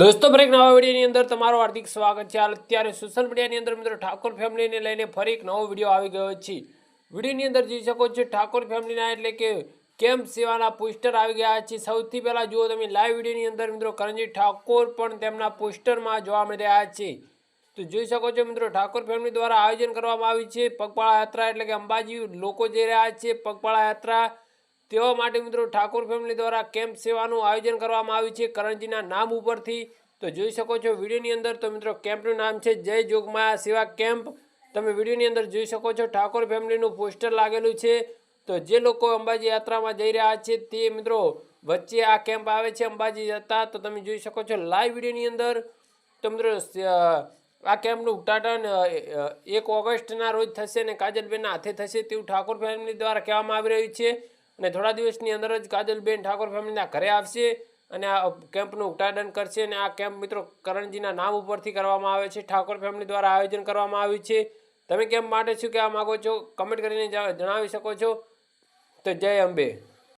દોસ્તો બ્રેક નવા વિડીયોની અંદર તમારું હાર્દિક સ્વાગત છે. અત્યારે સોશિયલ મીડિયાની અંદર મિત્રો ઠાકોર ફેમિલીને લઈને ફરી એક નવો વીડિયો આવી ગયો છે. વિડીયોની અંદર જોઈ શકો છો ઠાકોર ફેમિલીના એટલે કે કેમ્પ સેવાના પોસ્ટર આવી ગયા છે. સૌથી પહેલાં જુઓ તમે લાઈવ વિડીયોની અંદર મિત્રો કરણજી ઠાકોર પણ તેમના પોસ્ટરમાં જોવા મળી રહ્યા છે. તો જોઈ શકો છો મિત્રો ઠાકોર ફેમિલી દ્વારા આયોજન કરવામાં આવ્યું છે. પગપાળા યાત્રા એટલે કે અંબાજી લોકો જઈ રહ્યા છે. પગપાળા યાત્રા તેવા માટે મિત્રો ઠાકોર ફેમિલી દ્વારા કેમ્પ સેવાનું આયોજન કરવામાં આવ્યું છે. કરણજીના નામ ઉપરથી તો જોઈ શકો છો વિડીયોની અંદર તો મિત્રો કેમ્પનું નામ છે જય જોગમાયા સેવા કેમ્પ તમે વિડીયોની અંદર જોઈ શકો છો ઠાકોર ફેમિલીનું પોસ્ટર લાગેલું છે. તો જે લોકો અંબાજી યાત્રામાં જઈ રહ્યા છે તે મિત્રો વચ્ચે આ કેમ્પ આવે છે અંબાજી જતા. તો તમે જોઈ શકો છો લાઈવ વિડીયોની અંદર તો મિત્રો આ કેમ્પનું ઉદ્ઘાટન એક ઓગસ્ટના રોજ થશે અને કાજલબેનના હાથે થશે તેવું ઠાકોર ફેમિલી દ્વારા કહેવામાં આવી રહ્યું છે. અને થોડા દિવસની અંદર જ કાજલબેન ઠાકોર ફેમિલીના ઘરે આવશે અને આ કેમ્પનું ઉદ્ઘાટન કરશે અને આ કેમ્પ મિત્રો કરણજીના નામ ઉપરથી કરવામાં આવે છે. ઠાકોર ફેમિલી દ્વારા આયોજન કરવામાં આવ્યું છે. તમે કેમ્પ માટે શું કહેવા માગો છો? કમેન્ટ કરીને જણાવી શકો છો. તો જય અંબે.